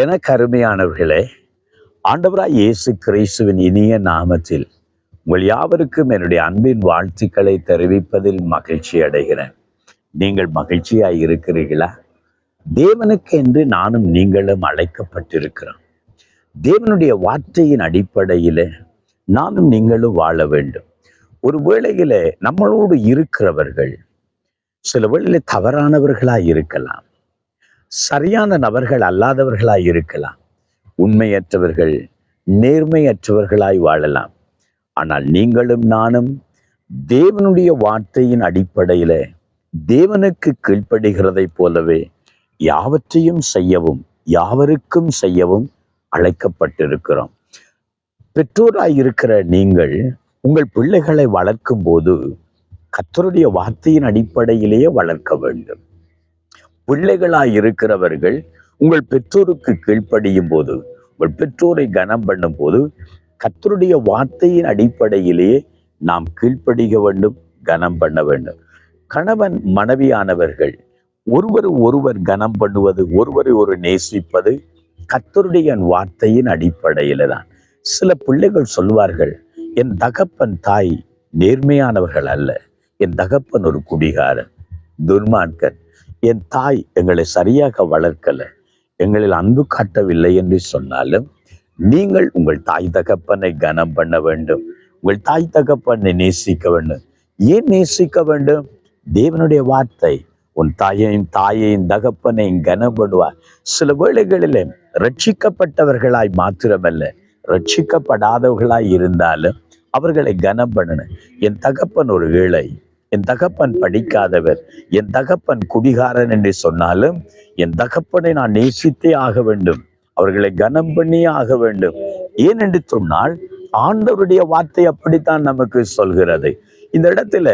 என கருமையானவர்களே ஆண்டவராய் இயேசு கிறிஸ்துவின் இனிய நாமத்தில் உங்கள் யாவருக்கும் என்னுடைய அன்பின் வாழ்த்துக்களை தெரிவிப்பதில் மகிழ்ச்சி அடைகிறேன். நீங்கள் மகிழ்ச்சியாய் இருக்கிறீர்களா? தேவனுக்கு என்று நானும் நீங்களும் அழைக்கப்பட்டிருக்கிறோம். தேவனுடைய வார்த்தையின் அடிப்படையில் நானும் நீங்களும் வாழ வேண்டும். ஒரு வேளையில நம்மளோடு இருக்கிறவர்கள் சில வேளையில தவறானவர்களாய் இருக்கலாம். சரியான நபர்கள் அல்லாதவர்களாய் இருக்கலாம். உண்மையற்றவர்கள் நேர்மையற்றவர்களாய் வாழலாம். ஆனால் நீங்களும் நானும் தேவனுடைய வார்த்தையின் அடிப்படையில தேவனுக்கு கீழ்ப்படுகிறதைப் போலவே யாவற்றையும் செய்யவும் யாவருக்கும் செய்யவும் அழைக்கப்பட்டிருக்கிறோம். பெற்றோராய் இருக்கிற நீங்கள் உங்கள் பிள்ளைகளை வளர்க்கும் போது கத்தருடைய வார்த்தையின் அடிப்படையிலேயே வளர்க்க வேண்டும். பிள்ளைகளாய் இருக்கிறவர்கள் உங்கள் பெற்றோருக்கு கீழ்ப்படியும் போது உங்கள் பெற்றோரை கனம் பண்ணும் போது கத்தருடைய வார்த்தையின் அடிப்படையிலேயே நாம் கீழ்ப்படிக வேண்டும் கனம் பண்ண வேண்டும். கணவன் மனைவியானவர்கள் ஒருவர் ஒருவர் கனம் பண்ணுவது ஒருவரை ஒரு நேசிப்பது கத்தருடைய வார்த்தையின் அடிப்படையில தான் சில பிள்ளைகள் சொல்வார்கள் என் தகப்பன் தாய் நேர்மையானவர்கள் அல்ல என் தகப்பன் ஒரு குடிகாரன் துர்மான்கன் என் தாய் எங்களை சரியாக வளர்க்கல எங்களில் அன்பு காட்டவில்லை என்று சொன்னாலும் நீங்கள் உங்கள் தாய் தகப்பனை கனம் பண்ண வேண்டும் உங்கள் தாய் தகப்பனை நேசிக்க வேண்டும். ஏன் நேசிக்க வேண்டும்? தேவனுடைய வார்த்தை உன் தாயையும் தாயையும் தகப்பனையும் கனப்படுவார் சில வேளைகளில் ரட்சிக்கப்பட்டவர்களாய் மாத்திரமல்ல ரட்சிக்கப்படாதவர்களாய் இருந்தாலும் அவர்களை கனம் பண்ணணும். என் தகப்பன் ஒரு ஏழை என் தகப்பன் படிக்காதவர் என் தகப்பன் குடிகாரன் என்று சொன்னாலும் என் தகப்பனை நான் நேசித்தே ஆக வேண்டும். அவர்களை கனம் பண்ணியே ஆக வேண்டும். ஏன் என்று சொன்னால் ஆண்டவருடைய வார்த்தை அப்படித்தான் நமக்கு சொல்கிறது. இந்த இடத்துல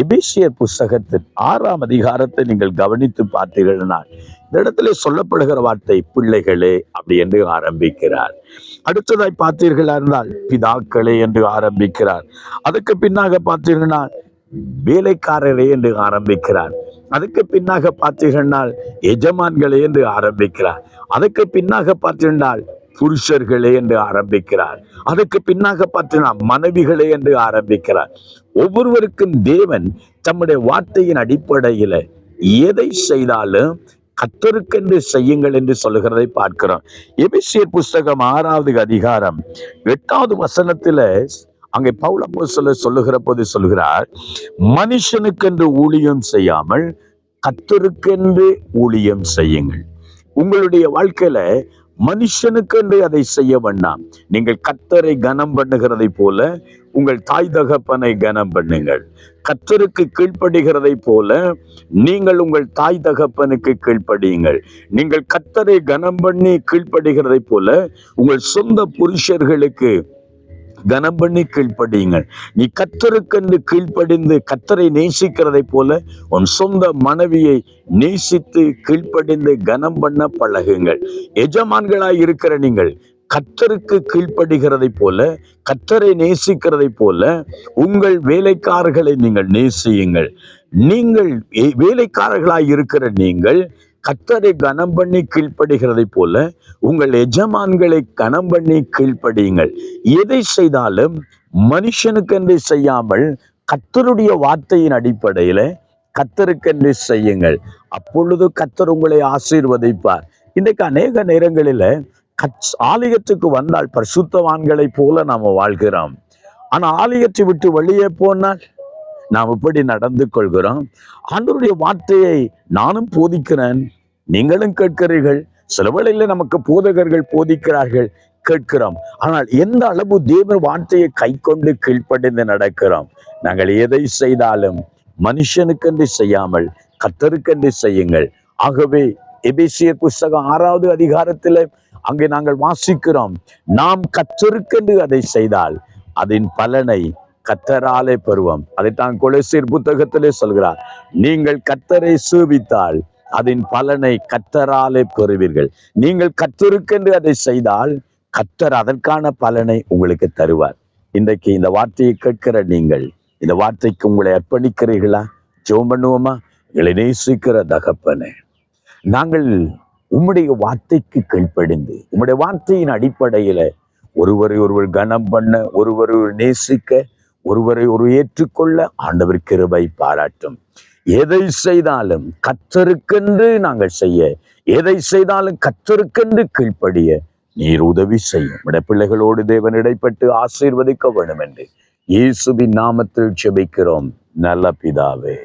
எபிசியர் புஸ்தகத்தின் ஆறாம் அதிகாரத்தை நீங்கள் கவனித்து பார்த்தீர்கள்னால் இந்த இடத்துல சொல்லப்படுகிற வார்த்தை பிள்ளைகளே அப்படி என்று ஆரம்பிக்கிறார். அடுத்ததாய் பார்த்தீர்களா இருந்தால் பிதாக்களே என்று ஆரம்பிக்கிறார். அதுக்கு பின்னாக பார்த்தீர்கள்னா வேலைக்காரரே என்று ஆரம்பிக்கிறார். அதுக்கு பின்னாக பார்த்தீர்கள்னால் எஜமான்களே என்று ஆரம்பிக்கிறார். அதுக்கு பின்னாக பார்த்தீர்கள்னால் புருஷர்களே என்று ஆரம்பிக்கிறார். அதுக்கு பின்னாக பார்த்தீங்கன்னா மனைவிகளே என்று ஆரம்பிக்கிறார். ஒவ்வொருவருக்கும் தேவன் தம்முடைய வார்த்தையின் அடிப்படையில எதை செய்தாலும் கத்தருக்கென்று செய்யுங்கள் என்று சொல்லுகிறதை பார்க்கிறோம். எபிசியர் புஸ்தகம் ஆறாவது அதிகாரம் எட்டாவது வசனத்துல அங்கே பவுல சொல்ல சொல்லுகிற போது சொல்கிறார் மனுஷனுக்கென்று ஊழியம் செய்யாமல் கத்தருக்கென்று ஊழியம் செய்யுங்கள். உங்களுடைய வாழ்க்கையில மனுஷனுக்கு என்று அதை செய்ய வேண்டாம். நீங்கள் கத்தரை கனம் பண்ணுகிறதை போல உங்கள் தாய் தகப்பனை கனம் பண்ணுங்கள். கத்தருக்கு கீழ்ப்படுகிறதை போல நீங்கள் உங்கள் தாய் தகப்பனுக்கு கீழ்ப்படியுங்கள். நீங்கள் கத்தரை கனம் பண்ணி கீழ்ப்படுகிறதை போல உங்கள் சொந்த புருஷர்களுக்கு கனம் பண்ணி கீழ்ப்படியுங்கள். நீ கத்தருக்கென்று கீழ்ப்படிந்து கத்தரை நேசிக்கிறதை போல உன் சொந்த மனைவியை நேசித்து கீழ்ப்படிந்து கனம் பண்ண பழகுங்கள். எஜமான்களாய் இருக்கிற நீங்கள் கத்தருக்கு கீழ்ப்படுகிறதை போல கத்தரை நேசிக்கிறதை போல உங்கள் வேலைக்காரர்களை நீங்கள் நேசியுங்கள். நீங்கள் வேலைக்காரர்களாய் இருக்கிற நீங்கள் கத்தரை கனம் பண்ணி கீழ்ப்படுகிறதை போல உங்கள் எஜமான்களை கனம் பண்ணி கீழ்ப்படியுங்கள். எதை செய்தாலும் மனுஷனுக்கென்று செய்யாமல் கத்தருடைய வார்த்தையின் அடிப்படையில கத்தருக்கென்று செய்யுங்கள். அப்பொழுது கத்தர் உங்களை ஆசீர்வதிப்பார். இன்றைக்கு அநேக நேரங்களில கச் ஆலயத்துக்கு வந்தால் பரிசுத்தவான்களைப் போல நாம வாழ்கிறோம். ஆனா ஆலயத்தை விட்டு வெளியே போனால் நாம் இப்படி நடந்து கொள்கிறோம். ஆண்டவருடைய வார்த்தையை நானும் போதிக்கிறேன். நீங்களும் கேட்கிறீர்கள். சில வேளையில நமக்கு போதகர்கள் போதிக்கிறார்கள். கேட்கிறோம். ஆனால் எந்த அளவு தேவ வார்த்தையை கை கொண்டு கீழ்ப்படிந்து நடக்கிறோம்? நாங்கள் எதை செய்தாலும் மனுஷனுக்கென்று செய்யாமல் கத்தருக்கென்று செய்யுங்கள். ஆகவே எபேசியர் புஸ்தகம் ஆறாவது அதிகாரத்தில் அங்கே நாங்கள் வாசிக்கிறோம். நாம் கத்தருக்கென்று அதை செய்தால் அதன் பலனை கத்தராலே பெறுவோம். அதைத்தான் கொலைசீர் புத்தகத்திலே சொல்கிறார். நீங்கள் கத்தரை சேவித்தால் அதன் பலனை கத்தராலே பெறுவீர்கள். நீங்கள் கத்தருக்கென்று அதை செய்தால் கத்தர் அதற்கான பலனை உங்களுக்கு தருவார். இன்றைக்கு இந்த வார்த்தையை கேட்கிற நீங்கள் இந்த வார்த்தைக்கு உங்களை அர்ப்பணிக்கிறீர்களா? ஜோம் பண்ணுவோமா? எங்களை நேசிக்கிற தகப்பனே நாங்கள் உம்முடைய வார்த்தைக்கு கீழ்ப்படிந்து உம்முடைய வார்த்தையின் அடிப்படையில ஒருவரை ஒருவர் கனம் பண்ண ஒருவரை ஒரு நேசிக்க ஒருவரை ஒரு ஏற்றுக்கொள்ள ஆண்டவர் கிருபை பாராட்டும். எதை செய்தாலும் கத்தருக்கென்று நாங்கள் செய்ய எதை செய்தாலும் கத்தருக்கென்று கீழ்ப்படிய நீர் உதவி செய்யும். உடைய பிள்ளைகளோடு தேவன் இடைப்பட்டு ஆசீர்வதிக்க வேண்டும் என்று இயேசுவின் நாமத்தில் செபிக்கிறோம் நல்ல பிதாவே.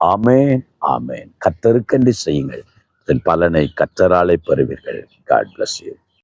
ஆமேன் ஆமேன். கத்தருக்கென்று செய்யுங்கள். அதன் பலனை கத்தராலே பெறுவீர்கள். God bless you